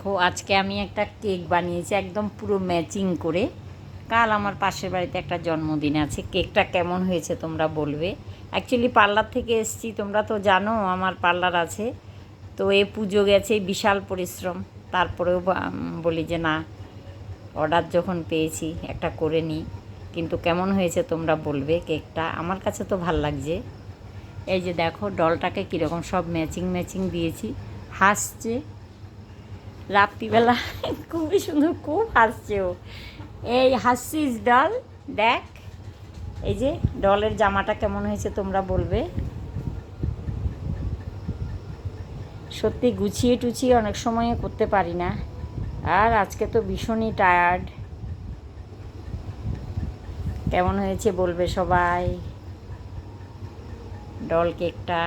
দেখো, আজকে আমি একটা কেক বানিয়েছি, একদম পুরো ম্যাচিং করে। কাল আমার পাশের বাড়িতে একটা জন্মদিন আছে, কেকটা কেমন হয়েছে তোমরা বলবে। অ্যাকচুয়ালি পার্লার থেকে এসছি, তোমরা তো জানো, আমার পার্লার আছে। তো এ পুজো গেছে বিশাল পরিশ্রম। তারপরেও বলি যে না, অর্ডার যখন পেয়েছি, একটা করে নিই। কিন্তু কেমন হয়েছে তোমরা বলবে কেকটা? আমার কাছে তো ভালো লাগছে। এই যে দেখো, ডলটাকে কীরকম সব ম্যাচিং ম্যাচিং দিয়েছি। হাসছে। রাত্রিবেলা। খুবই সুন্দর, খুব হাসছে ও এই হাসছিস ডল, দেখ। এই যে ডলের জামাটা কেমন হয়েছে তোমরা বলবে। সত্যি গুছিয়ে টুছিয়ে অনেক সময় করতে পারি না। আর আজকে তো ভীষণই টায়ার্ড কেমন হয়েছে বলবে সবাই। ডল কেকটা।